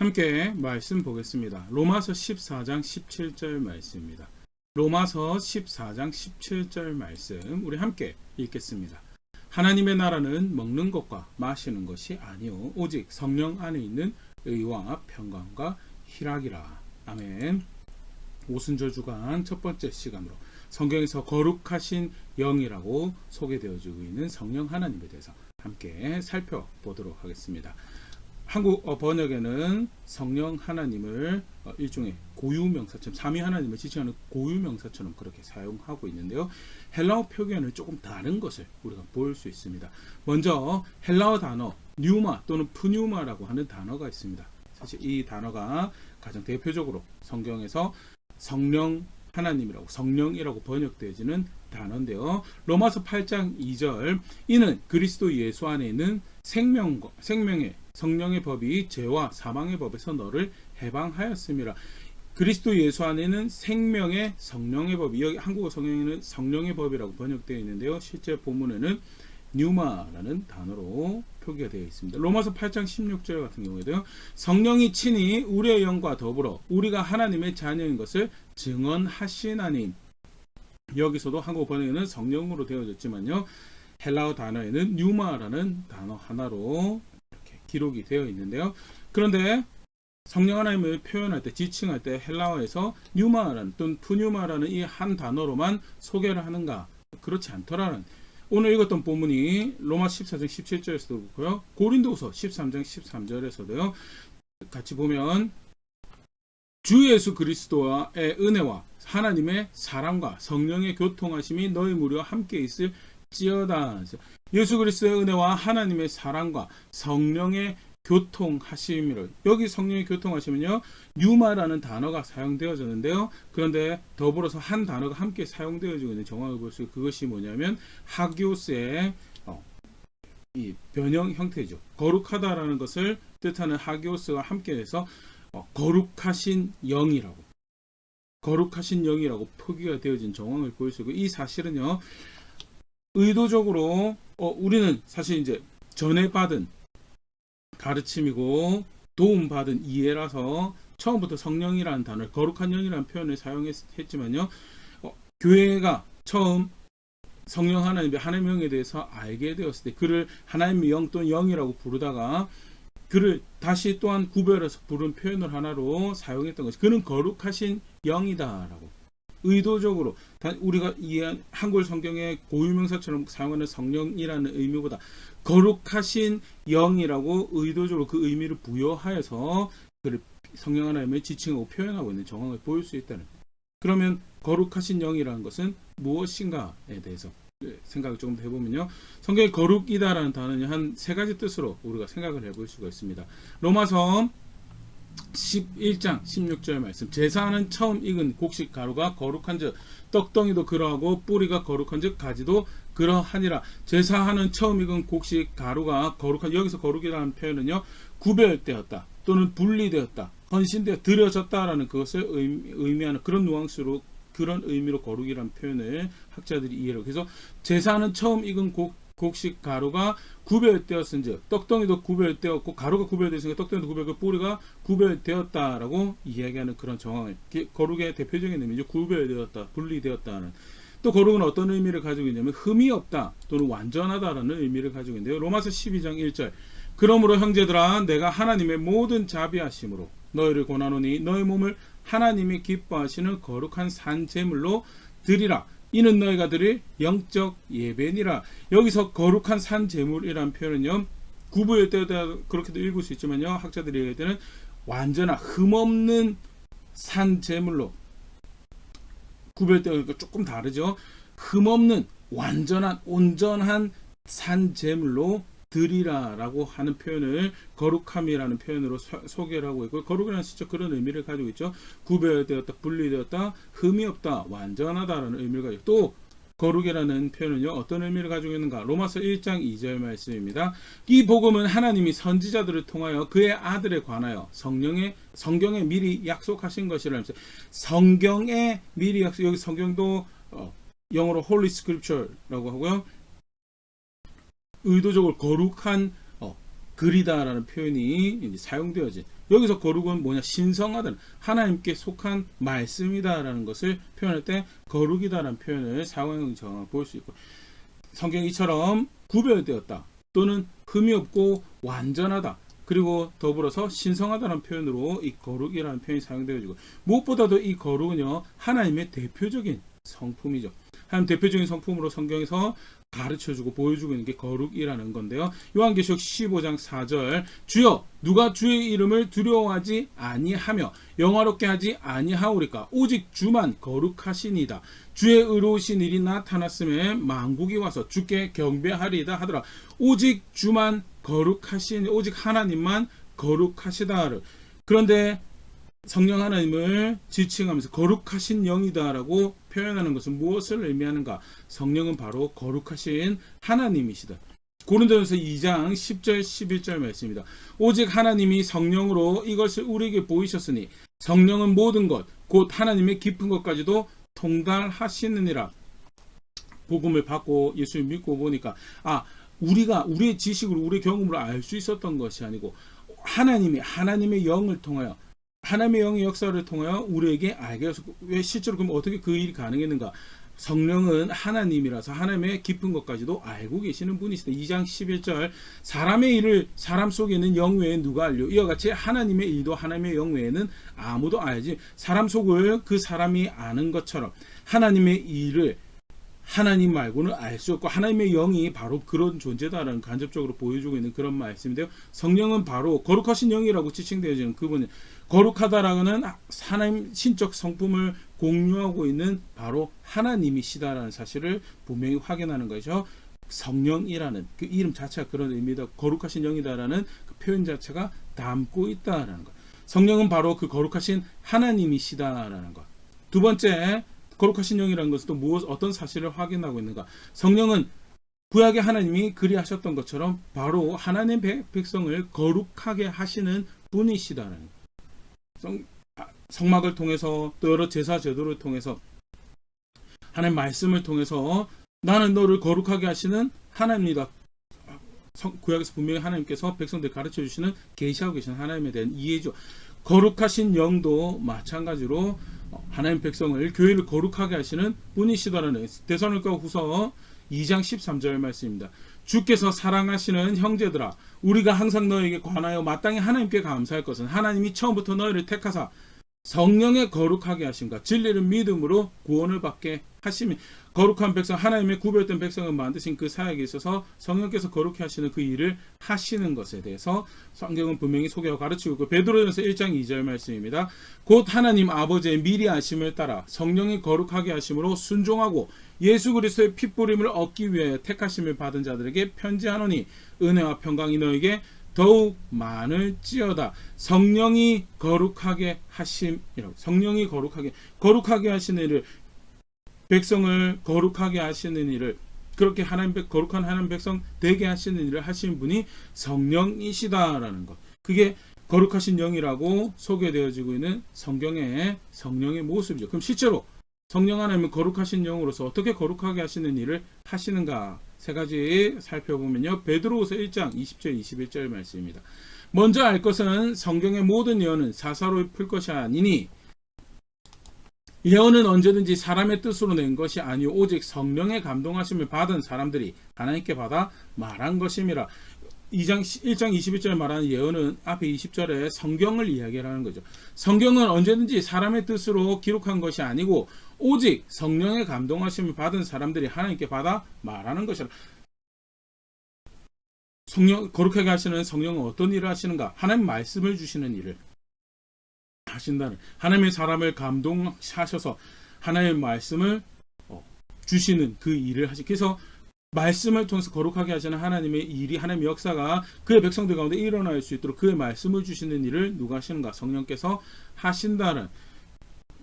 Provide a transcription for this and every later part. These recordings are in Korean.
함께 말씀 보겠습니다. 로마서 14장 17절 말씀입니다. 로마서 14장 17절 말씀 우리 함께 읽겠습니다. 하나님의 나라는 먹는 것과 마시는 것이 아니요 오직 성령 안에 있는 의와 평강과 희락이라. 아멘. 오순절 주간 첫 번째 시간으로 성경에서 거룩하신 영이라고 소개되어지고 있는 성령 하나님에 대해서 함께 살펴보도록 하겠습니다. 한국 어, 번역에는 성령 하나님을 어, 일종의 고유명사처럼 삼위 하나님을 지칭하는 고유명사처럼 그렇게 사용하고 있는데요. 헬라어 표현을 조금 다른 것을 우리가 볼 수 있습니다. 먼저 헬라어 단어 뉴마 또는 푸뉴마라고 하는 단어가 있습니다. 사실 이 단어가 가장 대표적으로 성경에서 성령 하나님이라고 성령이라고 번역되어지는 단어인데요. 로마서 8장 2절 이는 그리스도 예수 안에 있는 생명과 생명의 성령의 법이 죄와 사망의 법에서 너를 해방하였음이라. 그리스도 예수 안에는 생명의 성령의 법이 여기 한국어 성경에는 성령의 법이라고 번역되어 있는데요. 실제 본문에는 뉴마라는 단어로 표기가 되어 있습니다. 로마서 8장 16절 같은 경우에도요. 성령이 친히 우리의 영과 더불어 우리가 하나님의 자녀인 것을 증언하시나니 여기서도 한국 번역에는 성령으로 되어졌지만요. 헬라어 단어에는 뉴마라는 단어 하나로 기록이 되어 있는데요. 그런데 성령 하나님을 표현할 때 지칭할 때 헬라어에서 뉴마라는 또는 푸뉴마라는 이 한 단어로만 소개를 하는가 그렇지 않더라는 오늘 읽었던 본문이 로마 14장 17절에서도 그렇고요. 고린도서 13장 13절에서도요. 같이 보면 주 예수 그리스도의 은혜와 하나님의 사랑과 성령의 교통하심이 너희 무려 함께 있을 지어다. 예수 그리스도의 은혜와 하나님의 사랑과 성령의 교통하심이를 여기 성령의 교통하심은요 뉴마라는 단어가 사용되어졌는데요 그런데 더불어서 한 단어가 함께 사용되어지고 있는 정황을 볼수 그것이 뭐냐면 하기오스의 어, 이 변형 형태죠 거룩하다라는 것을 뜻하는 하기오스가 함께해서 어, 거룩하신 영이라고 거룩하신 영이라고 표기가 되어진 정황을 볼수 있고 이 사실은요 의도적으로 어, 우리는 사실 이제 전에 받은 가르침이고 도움받은 이해라서 처음부터 성령이라는 단어를 거룩한 영이라는 표현을 사용했지만요. 어, 교회가 처음 성령 하나님의 하나님의 영에 대해서 알게 되었을 때 그를 하나님의 영 또는 영이라고 부르다가 그를 다시 또한 구별해서 부른 표현을 하나로 사용했던 것이 그는 거룩하신 영이다라고 의도적으로 우리가 이해한 한글 성경의 고유명사처럼 사용하는 성령이라는 의미보다 거룩하신 영이라고 의도적으로 그 의미를 부여하여서 그를 성령 하나님의 지칭하고 표현하고 있는 정황을 보일 수 있다는 그러면 거룩하신 영이라는 것은 무엇인가에 대해서 생각을 조금 더 해보면요. 성경의 거룩이다라는 단어는 한 세 가지 뜻으로 우리가 생각을 해볼 수가 있습니다. 로마서 11장 16절 말씀. 제사하는 처음 익은 곡식 가루가 거룩한즉 떡덩이도 그러하고 뿌리가 거룩한즉 가지도 그러하니라. 제사하는 처음 익은 곡식 가루가 거룩한 여기서 거룩이라는 표현은요 구별되었다 또는 분리되었다 헌신되어 드려졌다라는 그것을 의미 하는 그런 누앙스로 그런 의미로 거룩이라는 표현을 학자들이 이해를 그래서 제사는 처음 익은 곡, 곡식 가루가 구별되었은즉 떡덩이도 구별되었고 가루가 구별되었으니까 떡덩이도 구별되고 뿌리가 구별되었다라고 이야기하는 그런 정황을 거룩의 대표적인 의미죠. 구별되었다 분리되었다는. 또 거룩은 어떤 의미를 가지고 있냐면 흠이 없다 또는 완전하다라는 의미를 가지고 있는데요. 로마서 12장 1절. 그러므로 형제들아 내가 하나님의 모든 자비하심으로 너희를 권하노니 너희 몸을 하나님이 기뻐하시는 거룩한 산 제물로 드리라. 이는 너희가 드릴 영적 예배니라. 여기서 거룩한 산 제물이라는 표현은요. 구부일 때도 그렇게도 읽을 수 있지만요. 학자들이 얘기할 때는 완전한 흠없는 산 제물로 구별 때 조금 다르죠. 흠없는 완전한 온전한 산 제물로 드리라라고 하는 표현을 거룩함이라는 표현으로 소, 개를 하고 있고 거룩이라는 진짜 그런 의미를 가지고 있죠. 구별되었다, 분리되었다, 흠이 없다, 완전하다라는 의미를 가지고 또 거룩이라는 표현은요 어떤 의미를 가지고 있는가? 로마서 1장 2절 말씀입니다. 이 복음은 하나님이 선지자들을 통하여 그의 아들에 관하여 성령의 성경에 미리 약속하신 것이라면서 성경에 미리 약속 여기 성경도 어, 영어로 Holy Scripture라고 하고요 의도적으로 거룩한 어, 글이다라는 표현이 사용되어진 여기서 거룩은 뭐냐 신성하다 하나님께 속한 말씀이다라는 것을 표현할 때 거룩이다라는 표현을 사용하는 볼수 있고 성경 이처럼 구별되었다 또는 흠이 없고 완전하다 그리고 더불어서 신성하다는 표현으로 이 거룩이라는 표현이 사용되어지고 무엇보다도 이 거룩은요 하나님의 대표적인 성품이죠. 하나님 대표적인 성품으로 성경에서 가르쳐주고 보여주고 있는 게 거룩이라는 건데요. 요한계시록 15장 4절 주여 누가 주의 이름을 두려워하지 아니하며 영화롭게 하지 아니하오리까? 오직 주만 거룩하시니다. 주의 의로우신 일이 나타났음에 만국이 와서 주께 경배하리이다 하더라. 오직 주만 거룩하신 오직 하나님만 거룩하시다를. 그런데 성령 하나님을 지칭하면서 거룩하신 영이다라고 표현하는 것은 무엇을 의미하는가? 성령은 바로 거룩하신 하나님이시다. 고린도전서 2장 10절 11절 말씀입니다. 오직 하나님이 성령으로 이것을 우리에게 보이셨으니 성령은 모든 것 곧 하나님의 깊은 것까지도 통달하시느니라. 복음을 받고 예수를 믿고 보니까 아 우리가 우리의 지식으로 우리의 경험으로 알 수 있었던 것이 아니고 하나님이 하나님의 영을 통하여 하나님의 영의 역사를 통하여 우리에게 알게 해서 왜 실제로 그럼 어떻게 그 일이 가능했는가? 성령은 하나님이라서 하나님의 깊은 것까지도 알고 계시는 분이시다. 2장 11절 사람의 일을 사람 속에 있는 영 외에 누가 알려? 이와 같이 하나님의 일도 하나님의 영 외에는 아무도 알지. 사람 속을 그 사람이 아는 것처럼 하나님의 일을 하나님 말고는 알 수 없고 하나님의 영이 바로 그런 존재다라는 간접적으로 보여주고 있는 그런 말씀인데요. 성령은 바로 거룩하신 영이라고 지칭되어지는 그분 거룩하다라는 하나님 신적 성품을 공유하고 있는 바로 하나님이시다라는 사실을 분명히 확인하는 것이죠. 성령이라는 그 이름 자체가 그런 의미다. 거룩하신 영이다라는 그 표현 자체가 담고 있다라는 것. 성령은 바로 그 거룩하신 하나님이시다라는 것. 두 번째 거룩하신 영이라는 것은 또 무엇 어떤 사실을 확인하고 있는가? 성령은 구약의 하나님이 그리하셨던 것처럼 바로 하나님 백성을 거룩하게 하시는 분이시다는 성, 아, 성막을 통해서 또 여러 제사 제도를 통해서 하나님 말씀을 통해서 나는 너를 거룩하게 하시는 하나님이다. 구약에서 분명히 하나님께서 백성들 가르쳐 주시는 계시하고 계신 하나님에 대한 이해죠. 거룩하신 영도 마찬가지로 하나님 백성을 교회를 거룩하게 하시는 분이시다라는 대선을가 후서 2장 13절 말씀입니다. 주께서 사랑하시는 형제들아 우리가 항상 너에게 관하여 마땅히 하나님께 감사할 것은 하나님이 처음부터 너희를 택하사 성령에 거룩하게 하신가 진리를 믿음으로 구원을 받게 하시면 거룩한 백성 하나님의 구별된 백성을 만드신 그 사역에 있어서 성령께서 거룩해 하시는 그 일을 하시는 것에 대해서 성경은 분명히 소개하고 가르치고 있고 베드로전서 1장 2절 말씀입니다. 곧 하나님 아버지의 미리 아심을 따라 성령이 거룩하게 하심으로 순종하고 예수 그리스도의 핏부림을 얻기 위하여 택하심을 받은 자들에게 편지하노니 은혜와 평강이 너에게 더욱 많을지어다 성령이 거룩하게 하심이라고 성령이 거룩하게 거룩하게 하시는 일을 백성을 거룩하게 하시는 일을 그렇게 하나님 백 거룩한 하나님 백성 되게 하시는 일을 하신 분이 성령이시다라는 것 그게 거룩하신 영이라고 소개되어지고 있는 성경의 성령의 모습이죠. 그럼 실제로 성령 하나님은 거룩하신 영으로서 어떻게 거룩하게 하시는 일을 하시는가 세 가지 살펴보면요. 베드로후서 1장 20절 21절 말씀입니다. 먼저 알 것은 성경의 모든 예언은 사사로이 풀 것이 아니니 예언은 언제든지 사람의 뜻으로 낸 것이 아니오 오직 성령의 감동하심을 받은 사람들이 하나님께 받아 말한 것임이라. 2장 1장 21절에 말하는 예언은 앞에 20절에 성경을 이야기하는 거죠. 성경은 언제든지 사람의 뜻으로 기록한 것이 아니고 오직 성령의 감동하심을 받은 사람들이 하나님께 받아 말하는 것이라. 성령 거룩하게 하시는 성령은 어떤 일을 하시는가? 하나님 말씀을 주시는 일을 하신다는 하나님의 사람을 감동하셔서 하나님의 말씀을 어, 주시는 그 일을 하시. 그래서 말씀을 통해서 거룩하게 하시는 하나님의 일이 하나님의 역사가 그의 백성들 가운데 일어날 수 있도록 그의 말씀을 주시는 일을 누가 하시는가? 성령께서 하신다는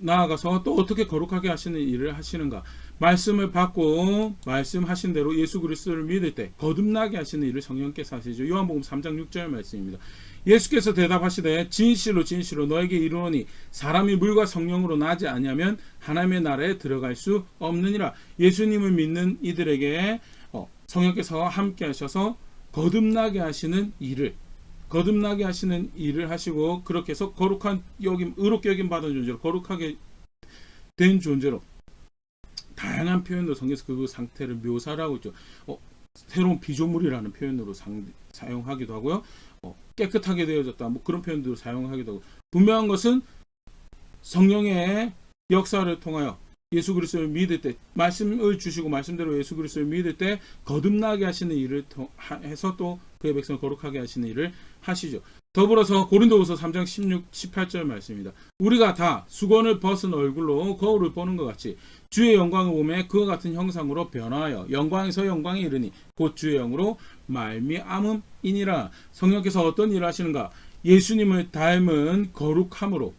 나아가서 또 어떻게 거룩하게 하시는 일을 하시는가? 말씀을 받고 말씀하신 대로 예수 그리스도를 믿을 때 거듭나게 하시는 일을 성령께서 하시죠. 요한복음 3장 6절 말씀입니다. 예수께서 대답하시되 진실로 진실로 너에게 이르노니 사람이 물과 성령으로 나지 아니하면 하나님의 나라에 들어갈 수 없느니라. 예수님을 믿는 이들에게 어, 성령께서 함께 하셔서 거듭나게 하시는 일을 거듭나게 하시는 일을 하시고 그렇게 해서 거룩한 여김 의롭게 여김 받은 존재로 거룩하게 된 존재로 다양한 표현으로 성경에서 그 상태를 묘사를 하고 있죠. 어, 새로운 피조물이라는 표현으로 상, 사용하기도 하고요. 어, 깨끗하게 되어졌다. 뭐 그런 표현들을 사용하기도 하고 분명한 것은 성령의 역사를 통하여 예수 그리스도를 믿을 때 말씀을 주시고 말씀대로 예수 그리스도를 믿을 때 거듭나게 하시는 일을 해서 또 그의 백성을 거룩하게 하시는 일을 하시죠. 더불어서 고린도후서 3장 16, 18절 말씀입니다. 우리가 다 수건을 벗은 얼굴로 거울을 보는 것 같이 주의 영광을 보매 그와 같은 형상으로 변화하여 영광에서 영광에 이르니 곧 주의 영으로 말미암음이니라. 성령께서 어떤 일을 하시는가? 예수님을 닮은 거룩함으로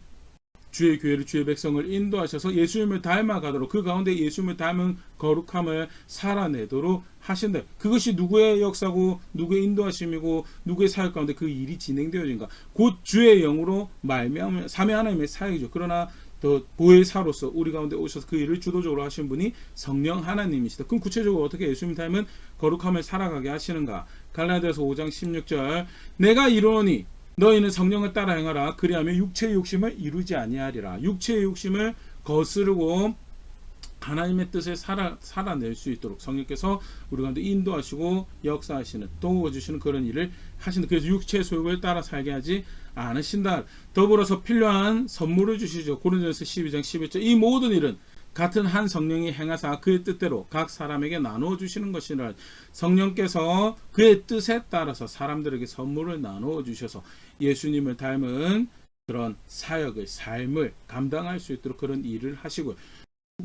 주의 교회를 주의 백성을 인도하셔서 예수님을 닮아가도록 그 가운데 예수님을 닮은 거룩함을 살아내도록 하신다. 그것이 누구의 역사고 누구의 인도하심이고 누구의 사역 가운데 그 일이 진행되어진가? 곧 주의 영으로 말미암은 삼위 하나님의 사역이죠. 그러나 더 보혜사로서 우리 가운데 오셔서 그 일을 주도적으로 하신 분이 성령 하나님이시다. 그럼 구체적으로 어떻게 예수님 닮은 거룩함을 살아가게 하시는가? 갈라디아서 5장 16절 내가 이르노니 너희는 성령을 따라 행하라 그리하면 육체의 욕심을 이루지 아니하리라 육체의 욕심을 거스르고 하나님의 뜻을 살아, 살아낼 수 있도록 성령께서 우리 가운데 인도하시고 역사하시는 도와주시는 그런 일을 하신다. 그래서 육체의 소욕을 따라 살게 하지 않으신다. 더불어서 필요한 선물을 주시죠. 고린도전서 12장 11절 이 모든 일은 같은 한 성령이 행하사 그의 뜻대로 각 사람에게 나누어 주시는 것이라. 성령께서 그의 뜻에 따라서 사람들에게 선물을 나누어 주셔서 예수님을 닮은 그런 사역을 삶을 감당할 수 있도록 그런 일을 하시고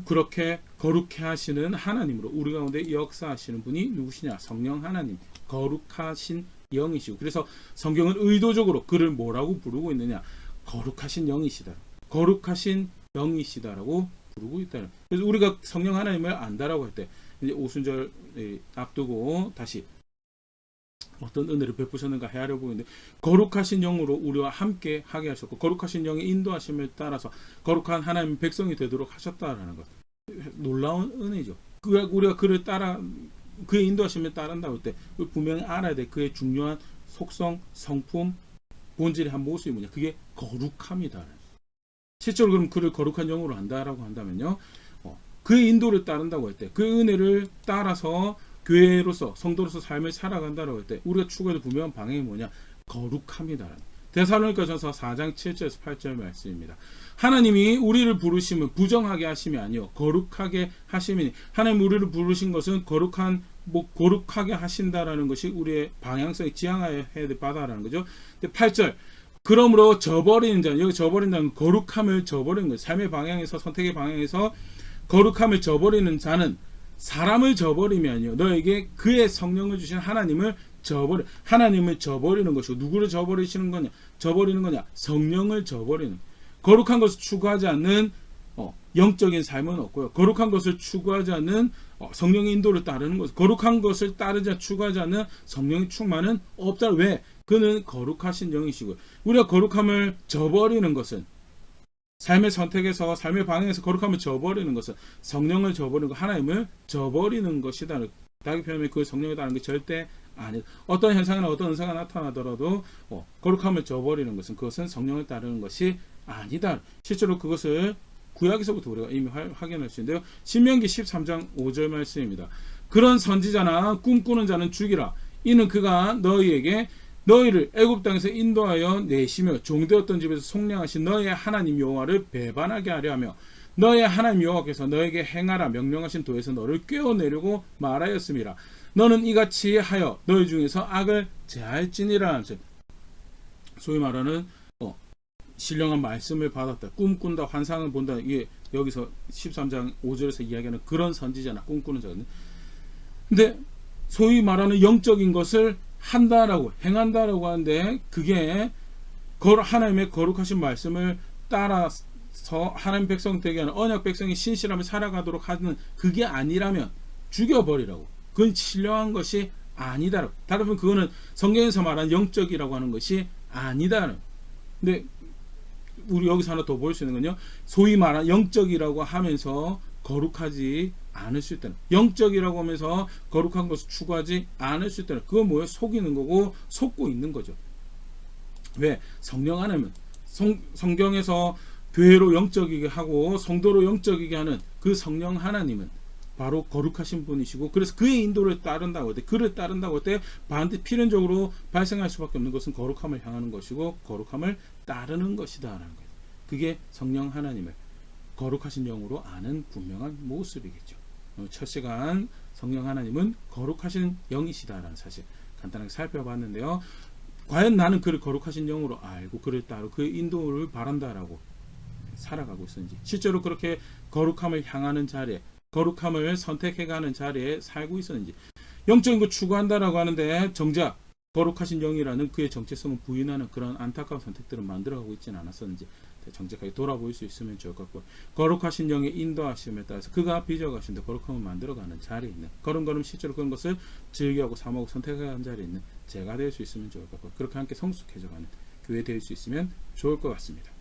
그렇게 거룩해 하시는 하나님으로 우리 가운데 역사하시는 분이 누구시냐? 성령 하나님. 거룩하신 영이시고. 그래서 성경은 의도적으로 그를 뭐라고 부르고 있느냐? 거룩하신 영이시다. 거룩하신 영이시다라고 부르고 있다는 그래서 우리가 성령 하나님을 안다라고 할 때 이제 오순절 에, 앞두고 다시 어떤 은혜를 베푸셨는가 헤아려보고 있는데 거룩하신 영으로 우리와 함께 하게 하셨고 거룩하신 영의 인도하심을 따라서 거룩한 하나님 백성이 되도록 하셨다라는 것 놀라운 은혜죠. 그 우리가 그를 따라 그의 인도하심을 따른다고 할 때 분명히 알아야 돼 그의 중요한 속성, 성품, 본질의 한 모습이 뭐냐 그게 거룩함이다. 실제로 그럼 그를 거룩한 영으로 한다라고 한다면요, 어, 그의 인도를 따른다고 할 때 그 은혜를 따라서 교회로서 성도로서 삶을 살아간다라고 할 때 우리가 추구해도 분명한 방향이 뭐냐 거룩함이다. 데살로니가전서 4장 7절에서 8절 말씀입니다. 하나님이 우리를 부르심은 부정하게 하심이 아니요 거룩하게 하심이니 하나님 우리를 부르신 것은 거룩한 뭐 거룩하게 하신다라는 것이 우리의 방향성이 지향해야 될 바다라는 거죠. 근데 8절 그러므로 저버리는 자는 여기 저버린다는 거룩함을 저버리는 거예요. 삶의 방향에서 선택의 방향에서 거룩함을 저버리는 자는 사람을 저버리면요. 너에게 그의 성령을 주신 하나님을 저버리 하나님을 저버리는 것이고 누구를 저버리시는 거냐? 저버리는 거냐? 성령을 저버리는. 거룩한 것을 추구하지 않는 어, 영적인 삶은 없고요. 거룩한 것을 추구하지 않는 어, 성령의 인도를 따르는 것. 거룩한 것을 따르지 추구하지 않는 성령의 충만은 없다. 왜 그는 거룩하신 영이시고 우리가 거룩함을 저버리는 것은 삶의 선택에서 삶의 방향에서 거룩함을 저버리는 것은 성령을 저버리는 것 하나님을 저버리는 것이다. 다르게 표현하면 그 성령을 따르는 게 절대 아니 어떤 현상이나 어떤 은사가 나타나더라도 어, 거룩함을 저버리는 것은 그것은 성령을 따르는 것이 아니다. 실제로 그것을 구약에서부터 우리가 이미 화- 확인할 수 있는데요. 신명기 13장 5절 말씀입니다. 그런 선지자나 꿈꾸는 자는 죽이라. 이는 그가 너희에게 너희를 애굽 땅에서 인도하여 내시며 종되었던 집에서 속량하신 너희의 하나님 여호와를 배반하게 하려 하며 너희의 하나님 여호와께서 너에게 행하라 명령하신 도에서 너를 꿰어내려고 말하였음이라. 너는 이같이 하여 너희 중에서 악을 제할지니라 소위 말하는 어, 신령한 말씀을 받았다. 꿈꾼다 환상을 본다. 이게 여기서 13장 5절에서 이야기하는 그런 선지자나 꿈꾸는 자거든 근데 소위 말하는 영적인 것을 한다라고 행한다라고 하는데 그게 거- 하나님의 거룩하신 말씀을 따라서 하나님 백성 되게 하는 언약 백성이 신실함을 살아가도록 하는 그게 아니라면 죽여버리라고. 그건 신령한 것이 아니다 다른 분 그거는 성경에서 말하는 영적이라고 하는 것이 아니다 근데 우리 여기서 하나 더 볼 수 있는 건요. 소위 말하는 영적이라고 하면서 거룩하지 수 있다는 영적이라고 하면서 거룩한 것을 추구하지 수 있다는 그건 뭐예요? 속이는 거고 속고 있는 거죠. 왜? 성령 안에는 성, 성경에서 교회로 영적이게 하고 성도로 영적이게 하는 그 성령 하나님은 바로 거룩하신 분이시고 그래서 그의 인도를 따른다고 할 때 그를 따른다고 할 때 반드 필연적으로 발생할 수밖에 없는 것은 거룩함을 향하는 것이고 거룩함을 따르는 것이다 라는 거예요. 그게 성령 하나님을 거룩하신 영으로 아는 분명한 모습이겠죠. 어, 첫 시간 성령 하나님은 거룩하신 영이시다라는 사실 간단하게 살펴봤는데요. 과연 나는 그를 거룩하신 영으로 알고 그를 따르고 그의 인도를 바란다라고 살아가고 있었는지 실제로 그렇게 거룩함을 향하는 자리에 거룩함을 선택해가는 자리에 살고 있었는지 영적인 거 추구한다라고 하는데 정작 거룩하신 영이라는 그의 정체성을 부인하는 그런 안타까운 선택들을 만들어가고 있지는 않았었는지 정직하게 돌아볼 수 있으면 좋을 것 같고 거룩하신 영의 인도하심에 따라서 그가 빚어가신 데 거룩함을 만들어가는 자리에 있는 걸음걸음 실제로 그런 것을 즐겨하고 사모하고 선택하는 자리에 있는 제가 될 수 있으면 좋을 것 같고 그렇게 함께 성숙해져가는 교회 될 수 있으면 좋을 것 같습니다.